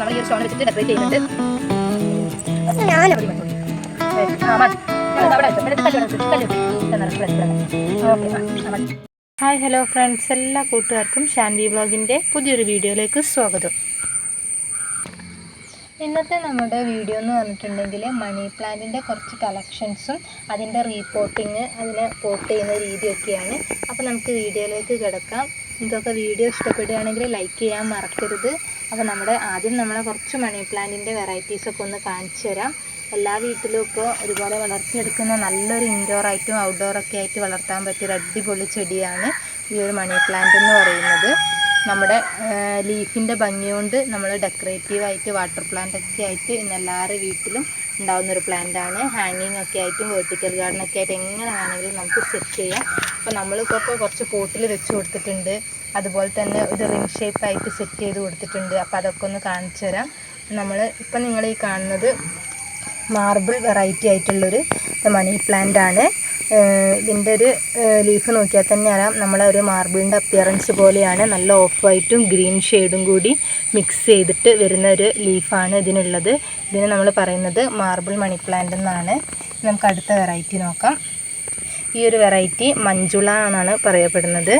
നമ്മൾ ഈ ഒരു സ്റ്റോൺ വെച്ചിട്ട് ഡെക്കറേറ്റ് ചെയ്യുന്നുണ്ട് ഞാൻ അവിടെ ഹായ് ഹലോ ഫ്രണ്ട്സ്. എല്ലാ കൂട്ടുകാർക്കും ശാന്തി വ്ളോഗിന്റെ പുതിയൊരു വീഡിയോയിലേക്ക് സ്വാഗതം. ഇന്നത്തെ നമ്മുടെ വീഡിയോ എന്ന് പറഞ്ഞിട്ടുണ്ടെങ്കിൽ മണി പ്ലാന്റിന്റെ കുറച്ച് കളക്ഷൻസും അതിന്റെ റീപോർട്ടിങ് അതിനെ പോട്ട് ചെയ്യുന്ന രീതിയൊക്കെയാണ്. അപ്പോൾ നമുക്ക് വീഡിയോയിലേക്ക് കിടക്കാം. നിങ്ങൾക്കൊക്കെ വീഡിയോ ഇഷ്ടപ്പെടുകയാണെങ്കിൽ ലൈക്ക് ചെയ്യാൻ മറക്കരുത്. അപ്പോൾ നമ്മുടെ ആദ്യം നമ്മളെ കുറച്ച് മണി പ്ലാന്റിന്റെ വെറൈറ്റീസൊക്കെ ഒന്ന് കാണിച്ചു തരാം. എല്ലാ വീട്ടിലും ഇപ്പോൾ ഒരുപോലെ വളർത്തിയെടുക്കുന്ന നല്ലൊരു ഇൻഡോർ ആയിട്ടും ഔട്ട്ഡോർ ഒക്കെ ആയിട്ട് വളർത്താൻ പറ്റിയ ഒരു അടിപൊളി ചെടിയാണ് ഈ ഒരു മണി പ്ലാന്റ് എന്ന് പറയുന്നത്. നമ്മുടെ ലീഫിന്റെ ഭംഗി കൊണ്ട് നമ്മൾ ഡെക്കറേറ്റീവായിട്ട് വാട്ടർ പ്ലാന്റ് ഒക്കെ ആയിട്ട് ഇന്ന് എല്ലാവരുടെ വീട്ടിലും പ്ലാന്റ് ആണ്. ഹാങ്ങിങ് ഒക്കെ ആയിട്ടും വെർട്ടിക്കൽ ഗാർഡൻ ഒക്കെ ആയിട്ട് എങ്ങനെ വേണമെങ്കിലും നമുക്ക് സെറ്റ് ചെയ്യാം. അപ്പോൾ നമ്മളിപ്പോൾ ഇപ്പോൾ കുറച്ച് പോട്ടിൽ വെച്ച് കൊടുത്തിട്ടുണ്ട്. അതുപോലെ തന്നെ ഒരു റിംഗ് ഷേപ്പ് ആയിട്ട് സെറ്റ് ചെയ്ത് കൊടുത്തിട്ടുണ്ട്. അപ്പോൾ അതൊക്കെ ഒന്ന് കാണിച്ചു തരാം. നമ്മൾ ഇപ്പം നിങ്ങൾ ഈ കാണുന്നത് മാർബിൾ വെറൈറ്റി ആയിട്ടുള്ളൊരു മണി പ്ലാന്റ് ആണ്. ഇതിന്റെ ഒരു ലീഫ് നോക്കിയാൽ തന്നെ അറിയാം. നമ്മളെ ഒരു മാർബിളിന്റെ അപ്പിയറൻസ് പോലെയാണ്. നല്ല ഓഫ് വൈറ്റും ഗ്രീൻ ഷെയ്ഡും കൂടി മിക്സ് ചെയ്തിട്ട് വരുന്ന ഒരു ലീഫാണ് ഇതിനുള്ളത്. ഇതിന് നമ്മൾ പറയുന്നത് മാർബിൾ മണി പ്ലാന്റ് എന്നാണ്. നമുക്ക് അടുത്ത വെറൈറ്റി നോക്കാം. ഈ ഒരു വെറൈറ്റി മഞ്ജുള എന്നാണ് പറയപ്പെടുന്നത്.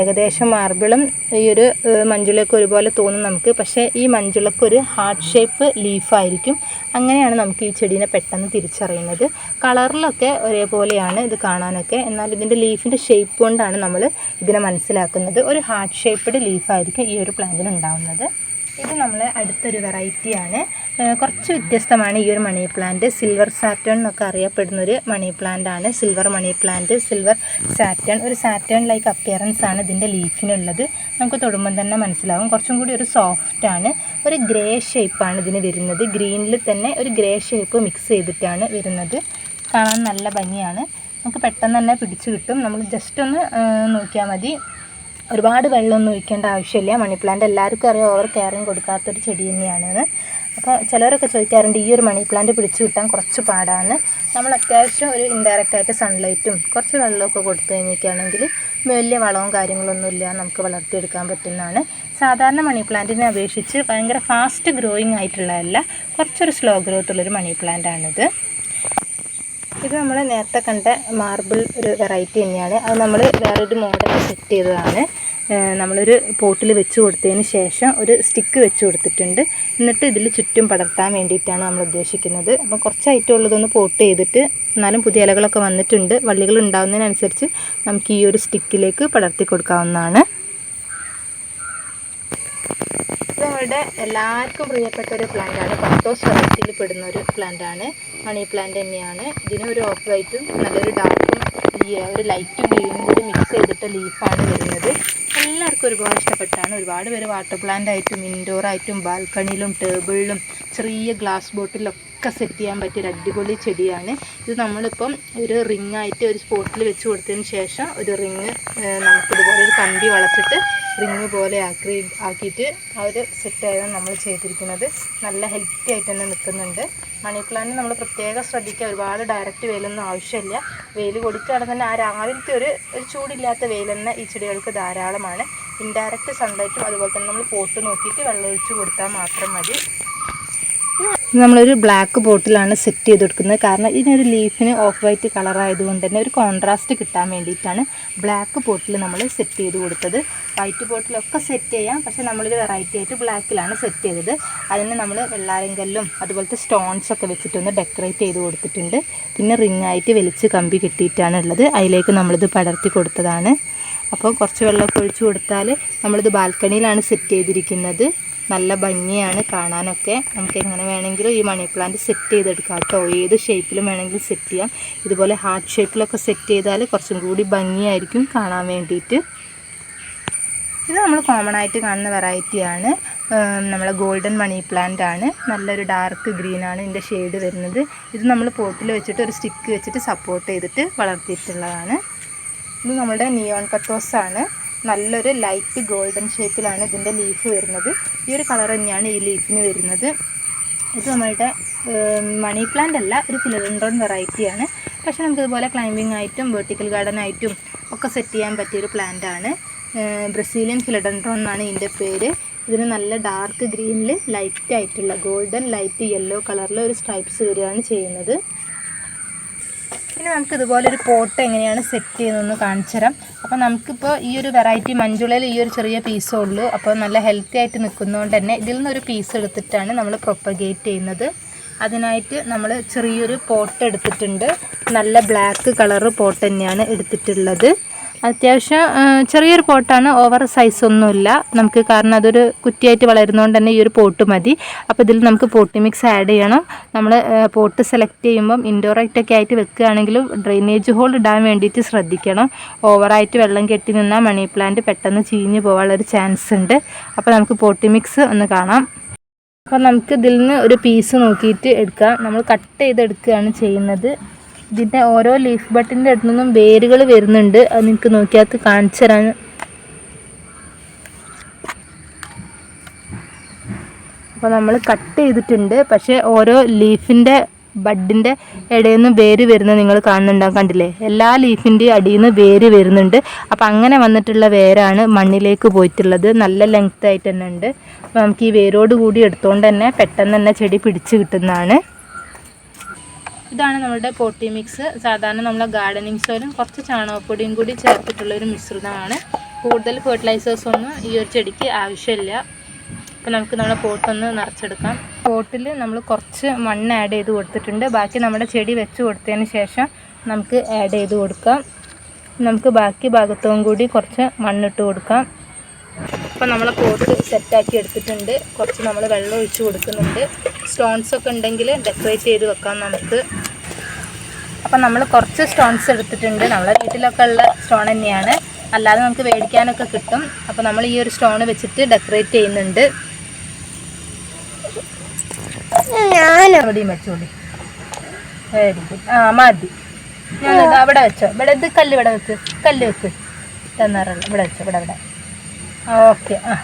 ഏകദേശം മാർബിളും ഈ ഒരു മഞ്ജുളയൊക്കെ ഒരുപോലെ തോന്നും നമുക്ക്. പക്ഷേ ഈ മഞ്ജുളക്കൊരു ഹാർട്ട് ഷേപ്പ് ലീഫായിരിക്കും അങ്ങനെയാണ് നമുക്ക് ഈ ചെടീനെ പെട്ടെന്ന് തിരിച്ചറിയുന്നത്. കളറിലൊക്കെ ഒരേപോലെയാണ് ഇത് കാണാനൊക്കെ. എന്നാൽ ഇതിന്റെ ലീഫിന്റെ ഷേപ്പ് കൊണ്ടാണ് നമ്മൾ ഇതിനെ മനസ്സിലാക്കുന്നത്. ഒരു ഹാർട്ട് ഷേപ്പ്ഡ് ലീഫായിരിക്കും ഈ ഒരു പ്ലാന്റിന് ഉണ്ടാവുന്നത് ഇത് നമ്മൾ അടുത്തൊരു വെറൈറ്റിയാണ്. കുറച്ച് വ്യത്യസ്തമാണ് ഈ ഒരു മണി പ്ലാന്റ്. സിൽവർ സാറ്റേൺ എന്നൊക്കെ അറിയപ്പെടുന്ന ഒരു മണി പ്ലാന്റ് ആണ്. Silver money plant silver Saturn. ഒരു സാറ്റേൺ ലൈക്ക് അപ്പിയറൻസ് ആണ് ഇതിന്റെ ലീഫിനുള്ളത്. നമുക്ക് തൊടുമ്പം തന്നെ മനസ്സിലാവും. കുറച്ചും കൂടി ഒരു സോഫ്റ്റ് ആണ്. ഒരു ഗ്രേ ഷേപ്പാണ് ഇതിന് വരുന്നത്. ഗ്രീനിൽ തന്നെ ഒരു ഗ്രേ ഷേപ്പ് മിക്സ് ചെയ്തിട്ടാണ് വരുന്നത്. കാണാൻ നല്ല ഭംഗിയാണ്. നമുക്ക് പെട്ടെന്ന് തന്നെ പിടിച്ചു കിട്ടും. നമ്മൾ ജസ്റ്റ് ഒന്ന് നോക്കിയാൽ മതി. ഒരുപാട് വെള്ളമൊന്നും ഒഴിക്കേണ്ട ആവശ്യമില്ല. മണി പ്ലാന്റ് എല്ലാവർക്കും അറിയാം. ഓവർ കെയറിങ് കൊടുക്കാത്തൊരു ചെടി തന്നെയാണെന്ന് അപ്പോൾ ചിലരൊക്കെ ചോദിക്കാറുണ്ട് ഈ ഒരു മണി പ്ലാന്റ് പിടിച്ചു കിട്ടാൻ കുറച്ച് പാടാണ്. നമ്മൾ അത്യാവശ്യം ഒരു ഇൻഡയറക്റ്റ് ആയിട്ട് സൺലൈറ്റും കുറച്ച് വെള്ളമൊക്കെ കൊടുത്തു കഴിഞ്ഞൊക്കെയാണെങ്കിൽ വലിയ വളവും കാര്യങ്ങളൊന്നും ഇല്ല. നമുക്ക് വളർത്തിയെടുക്കാൻ പറ്റുന്നതാണ്. സാധാരണ മണി പ്ലാന്റിനെ അപേക്ഷിച്ച് ഭയങ്കര ഫാസ്റ്റ് ഗ്രോയിങ് ആയിട്ടുള്ളതല്ല. കുറച്ചൊരു സ്ലോ ഗ്രോത്ത് ഉള്ളൊരു മണി പ്ലാന്റ് ആണിത്. ഇത് നമ്മൾ നേരത്തെ കണ്ട മാർബിൾ ഒരു വെറൈറ്റി തന്നെയാണ്. അത് നമ്മൾ വേറൊരു മോഡൽ സെറ്റ് ചെയ്തതാണ്. നമ്മളൊരു പോട്ടിൽ വെച്ച് കൊടുത്തതിന് ശേഷം ഒരു സ്റ്റിക്ക് വെച്ച് കൊടുത്തിട്ടുണ്ട്. എന്നിട്ട് ഇതിൽ ചുറ്റും പടർത്താൻ വേണ്ടിയിട്ടാണ് നമ്മൾ ഉദ്ദേശിക്കുന്നത്. അപ്പോൾ കുറച്ച് ഐറ്റം ഉള്ളതൊന്ന് പോട്ട് ചെയ്തിട്ട് എന്നാലും പുതിയ ഇലകളൊക്കെ വന്നിട്ടുണ്ട്. വള്ളികൾ ഉണ്ടാകുന്നതിനനുസരിച്ച് നമുക്ക് ഈ ഒരു സ്റ്റിക്കിലേക്ക് പടർത്തി കൊടുക്കാവുന്നതാണ്. നമ്മളുടെ എല്ലാവർക്കും പ്രിയപ്പെട്ട ഒരു പ്ലാന്റ് ആണ്. പത്തോസ് വെറൈറ്റിയിൽ പെടുന്ന ഒരു പ്ലാന്റ് ആണ്. മണി പ്ലാന്റ് തന്നെയാണ്. ഇതിന് ഒരു ഓഫ് വൈറ്റും നല്ലൊരു ഡാർക്കും ഒരു ലൈറ്റ് ഗ്രീനും കൂടി മിക്സ് ചെയ്തിട്ട് ലീഫാണ് വരുന്നത്. എല്ലാവർക്കും ഒരുപാട് ഇഷ്ടപ്പെട്ടാണ്. ഒരുപാട് പേര് വാട്ടർ പ്ലാന്റ് ആയിട്ടും ഇൻഡോർ ആയിട്ടും ബാൽക്കണിയിലും ടേബിളിലും ചെറിയ ഗ്ലാസ് ബോട്ടിലൊക്കെ സെറ്റ് ചെയ്യാൻ പറ്റിയ ഒരു അടിപൊളി ചെടിയാണ്. ഇത് നമ്മളിപ്പം ഒരു റിങ് ആയിട്ട് ഒരു സ്പോട്ടിൽ വെച്ച് കൊടുത്തതിന് ശേഷം ഒരു റിങ് നമുക്കിതുപോലെ ഒരു കമ്പി വളച്ചിട്ട് റിങ് പോലെ ആക്കി ആക്കിയിട്ട് ആ ഒരു സെറ്റായാണ് നമ്മൾ ചെയ്തിരിക്കുന്നത്. നല്ല ഹെൽത്തി ആയിട്ട് തന്നെ നിൽക്കുന്നുണ്ട്. മണി പ്ലാന്റ് നമ്മൾ പ്രത്യേകം ശ്രദ്ധിക്കുക. ഒരുപാട് ഡയറക്റ്റ് വെയിലൊന്നും ആവശ്യമില്ല. വെയിൽ കൊടുക്കുകയാണെങ്കിൽ തന്നെ ആ രാവിലത്തെ ഒരു ഒരു ചൂടില്ലാത്ത വെയിൽ തന്നെ ഈ ചെടികൾക്ക് ധാരാളമാണ്. ഇൻഡയറക്റ്റ് സൺലൈറ്റും അതുപോലെ തന്നെ നമ്മൾ പോട്ട് നോക്കിയിട്ട് വെള്ളം ഒഴിച്ച് കൊടുത്താൽ മാത്രം മതി. നമ്മളൊരു ബ്ലാക്ക് ബോട്ടിലാണ് സെറ്റ് ചെയ്ത് കൊടുക്കുന്നത് കാരണം ഇതിനൊരു ലീഫിന് ഓഫ് വൈറ്റ് കളർ ആയതുകൊണ്ട് തന്നെ ഒരു കോൺട്രാസ്റ്റ് കിട്ടാൻ വേണ്ടിയിട്ടാണ് ബ്ലാക്ക് ബോട്ടിൽ നമ്മൾ സെറ്റ് ചെയ്ത് കൊടുത്തത്. വൈറ്റ് ബോട്ടിലൊക്കെ സെറ്റ് ചെയ്യാം. പക്ഷേ നമ്മളൊരു വെറൈറ്റി ആയിട്ട് ബ്ലാക്കിലാണ് സെറ്റ് ചെയ്തത്. അതിന് നമ്മൾ വെള്ളാരങ്കല്ലും അതുപോലത്തെ സ്റ്റോൺസൊക്കെ വെച്ചിട്ടൊന്ന് ഡെക്കറേറ്റ് ചെയ്ത് കൊടുത്തിട്ടുണ്ട്. പിന്നെ റിംഗ് ആയിട്ട് വലിച്ച് കമ്പി കിട്ടിയിട്ടാണ് ഉള്ളത്. അതിലേക്ക് നമ്മളിത് പടർത്തി കൊടുത്തതാണ്. അപ്പോൾ കുറച്ച് വെള്ളമൊക്കെ ഒഴിച്ചു കൊടുത്താൽ നമ്മളിത് ബാൽക്കണിയിലാണ് സെറ്റ് ചെയ്തിരിക്കുന്നത്. നല്ല ഭംഗിയാണ് കാണാനൊക്കെ. നമുക്ക് എങ്ങനെ വേണമെങ്കിലും ഈ മണി പ്ലാന്റ് സെറ്റ് ചെയ്തെടുക്കാം. കേട്ടോ. ഏത് ഷേപ്പിലും വേണമെങ്കിലും സെറ്റ് ചെയ്യാം. ഇതുപോലെ ഹാർട്ട് ഷേപ്പിലൊക്കെ സെറ്റ് ചെയ്താൽ കുറച്ചും കൂടി ഭംഗിയായിരിക്കും കാണാൻ വേണ്ടിയിട്ട്. ഇത് നമ്മൾ കോമൺ ആയിട്ട് കാണുന്ന വെറൈറ്റിയാണ് നമ്മളെ ഗോൾഡൻ മണി പ്ലാന്റ് ആണ്. നല്ലൊരു ഡാർക്ക് ഗ്രീൻ ആണ് ഇതിന്റെ ഷെയ്ഡ് വരുന്നത്. ഇത് നമ്മൾ പോട്ടിൽ വെച്ചിട്ട് ഒരു സ്റ്റിക്ക് വെച്ചിട്ട് സപ്പോർട്ട് ചെയ്തിട്ട് വളർത്തിയിട്ടുള്ളതാണ്. ഇത് നമ്മളുടെ നിയോൺ കത്തോസ് ആണ് നല്ലൊരു ലൈറ്റ് ഗോൾഡൻ ഷേപ്പിലാണ് ഇതിന്റെ ലീഫ് വരുന്നത്. ഈ ഒരു കളർ തന്നെയാണ് ഈ ലീഫിന് വരുന്നത്. ഇത് നമ്മളുടെ മണി പ്ലാന്റ് അല്ല ഒരു ഫിലഡൻഡ്രോൺ വെറൈറ്റിയാണ് പക്ഷേ നമുക്ക് ഇതുപോലെ ക്ലൈമ്പിംഗ് ആയിട്ടും വെർട്ടിക്കൽ ഗാർഡൻ ആയിട്ടും ഒക്കെ സെറ്റ് ചെയ്യാൻ പറ്റിയൊരു പ്ലാന്റ് ആണ്. ബ്രസീലിയൻ ഫിലഡൻഡ്രോൺ എന്നാണ് ഇതിന്റെ പേര്. ഇതിന് നല്ല ഡാർക്ക് ഗ്രീനിൽ ലൈറ്റ് ആയിട്ടുള്ള ഗോൾഡൻ ലൈറ്റ് യെല്ലോ കളറിൽ ഒരു സ്ട്രൈപ്സ് വരികയാണ് ചെയ്യുന്നത്. ഇനി നമുക്ക് ഇതുപോലെ ഒരു പോട്ട് എങ്ങനെയാണ് സെറ്റ് ചെയ്യുന്നതെന്ന് കാണിച്ചു തരാം അപ്പോൾ നമുക്കിപ്പോൾ ഈ ഒരു വെറൈറ്റി മഞ്ചുളയിൽ ഈ ഒരു ചെറിയ പീസേ ഉള്ളൂ. അപ്പോൾ നല്ല ഹെൽത്തി ആയിട്ട് നിൽക്കുന്നതുകൊണ്ട് തന്നെ ഇതിൽ നിന്നൊരു പീസ് എടുത്തിട്ടാണ് നമ്മൾ പ്രൊപ്പഗേറ്റ് ചെയ്യുന്നത്. അതിനായിട്ട് നമ്മൾ ചെറിയൊരു പോട്ട് എടുത്തിട്ടുണ്ട്. നല്ല ബ്ലാക്ക് കളറ് പോട്ട് തന്നെയാണ് എടുത്തിട്ടുള്ളത്. അത്യാവശ്യം ചെറിയൊരു പോട്ടാണ്. ഓവർ സൈസ് ഒന്നുമില്ല. നമുക്ക് കാരണം അതൊരു കുറ്റിയായിട്ട് വളരുന്നതുകൊണ്ട് തന്നെ ഈ ഒരു പോട്ട് മതി. അപ്പോൾ ഇതിൽ നമുക്ക് പോട്ടി മിക്സ് ആഡ് ചെയ്യണം. നമ്മൾ പോട്ട് സെലക്ട് ചെയ്യുമ്പം ഇൻഡോർ ആയിട്ടൊക്കെ ആയിട്ട് വെക്കുകയാണെങ്കിലും ഡ്രെയിനേജ് ഹോൾ ഇടാൻ വേണ്ടിയിട്ട് ശ്രദ്ധിക്കണം. ഓവറായിട്ട് വെള്ളം കെട്ടി നിന്നാൽ മണി പ്ലാന്റ് പെട്ടെന്ന് ചീഞ്ഞ് പോകാനുള്ളൊരു ചാൻസ് ഉണ്ട്. അപ്പോൾ നമുക്ക് പോട്ടി മിക്സ് ഒന്ന് കാണാം. അപ്പോൾ നമുക്ക് ഇതിൽ നിന്ന് ഒരു പീസ് നോക്കിയിട്ട് എടുക്കാം. നമ്മൾ കട്ട് ചെയ്തെടുക്കുകയാണ് ചെയ്യുന്നത്. ഇതിന്റെ ഓരോ ലീഫ് ബട്ടിന്റെ അടുത്ത് നിന്നും വേരുകൾ വരുന്നുണ്ട്. അത് നിങ്ങൾക്ക് നോക്കിയാൽ കാണിച്ചു തരാൻ. അപ്പോൾ നമ്മൾ കട്ട് ചെയ്തിട്ടുണ്ട്. പക്ഷേ ഓരോ ലീഫിന്റെ ബഡിന്റെ ഇടയിൽ നിന്ന് വേര് വരുന്നത് നിങ്ങൾ കാണുന്നുണ്ടാവും കണ്ടില്ലേ? എല്ലാ ലീഫിന്റെയും അടിയിൽ നിന്ന് വേര് വരുന്നുണ്ട്. അപ്പോൾ അങ്ങനെ വന്നിട്ടുള്ള വേരാണ് മണ്ണിലേക്ക് പോയിട്ടുള്ളത്. നല്ല ലെങ്ത് ആയിട്ട് തന്നെ ഉണ്ട്. അപ്പോൾ നമുക്ക് ഈ വേരോട് കൂടി എടുത്തുകൊണ്ട് തന്നെ പെട്ടെന്ന് തന്നെ ചെടി പിടിച്ച് കിട്ടുന്നതാണ്. ഇതാണ് നമ്മുടെ പോട്ടി മിക്സ് സാധാരണ നമ്മളെ ഗാർഡനിങ് സോയിലും കുറച്ച് ചാണകപ്പൊടിയും കൂടി ചേർത്തിട്ടുള്ള ഒരു മിശ്രിതമാണ്. കൂടുതൽ ഫെർട്ടിലൈസേഴ്സ് ഒന്നും ഈ ഒരു ചെടിക്ക് ആവശ്യമില്ല. അപ്പോൾ നമുക്ക് നമ്മുടെ പോട്ടൊന്ന് നിറച്ചെടുക്കാം. പോട്ടിൽ നമ്മൾ കുറച്ച് മണ്ണ് ആഡ് ചെയ്ത് കൊടുത്തിട്ടുണ്ട്. ബാക്കി നമ്മുടെ ചെടി വെച്ച് കൊടുത്തതിന് ശേഷം നമുക്ക് ആഡ് ചെയ്ത് കൊടുക്കാം. നമുക്ക് ബാക്കി ഭാഗത്തും കൂടി കുറച്ച് മണ്ണിട്ട് കൊടുക്കാം. അപ്പോൾ നമ്മളെ പോട്ട് സെറ്റാക്കി എടുത്തിട്ടുണ്ട്. കുറച്ച് നമ്മൾ വെള്ളം ഒഴിച്ച് കൊടുക്കുന്നുണ്ട്. സ്റ്റോൺസ് ഒക്കെ ഉണ്ടെങ്കിൽ ഡെക്കറേറ്റ് ചെയ്ത് വെക്കാം നമുക്ക്. അപ്പം നമ്മൾ കുറച്ച് സ്റ്റോൺസ് എടുത്തിട്ടുണ്ട്. നമ്മളെ വീട്ടിലൊക്കെ ഉള്ള സ്റ്റോൺ തന്നെയാണ്. അല്ലാതെ നമുക്ക് മേടിക്കാനൊക്കെ കിട്ടും. അപ്പോൾ നമ്മൾ ഈ ഒരു സ്റ്റോൺ വെച്ചിട്ട് ഡെക്കറേറ്റ് ചെയ്യുന്നുണ്ട്. ഞാൻ എവിടെയും വെച്ചോളി. വെരി ഗുഡ് ആ മതി. ഞാൻ അവിടെ വെച്ചോ. ഇവിടെ ഇത് കല്ല് ഇവിടെ വെക്ക്. കല്ല് വെക്ക്. തന്നാറുള്ളൂ. ഇവിടെ വെച്ചോ. ഇവിടെ ഇവിടെ. ഓക്കെ. ആ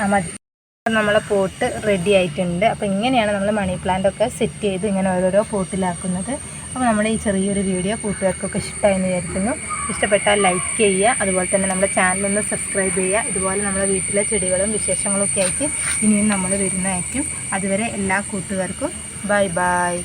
ആ മതി. അപ്പം നമ്മളെ പോട്ട് റെഡി ആയിട്ടുണ്ട്. അപ്പോൾ ഇങ്ങനെയാണ് നമ്മൾ മണി പ്ലാന്റ് ഒക്കെ സെറ്റ് ചെയ്ത് ഇങ്ങനെ ഓരോരോ പോട്ടിലാക്കുന്നത്. അപ്പോൾ നമ്മുടെ ഈ ചെറിയൊരു വീഡിയോ കൂട്ടുകാർക്കൊക്കെ ഇഷ്ടമായെന്ന് വിചാരിക്കുന്നു. ഇഷ്ടപ്പെട്ടാൽ ലൈക്ക് ചെയ്യുക. അതുപോലെ തന്നെ നമ്മുടെ ചാനലൊന്ന് സബ്സ്ക്രൈബ് ചെയ്യുക. ഇതുപോലെ നമ്മുടെ വീട്ടിലെ ചെടികളും വിശേഷങ്ങളൊക്കെ ആയിട്ട് ഇനിയും നമ്മൾ വരുന്നതായിരിക്കും. അതുവരെ എല്ലാ കൂട്ടുകാർക്കും ബൈ ബൈ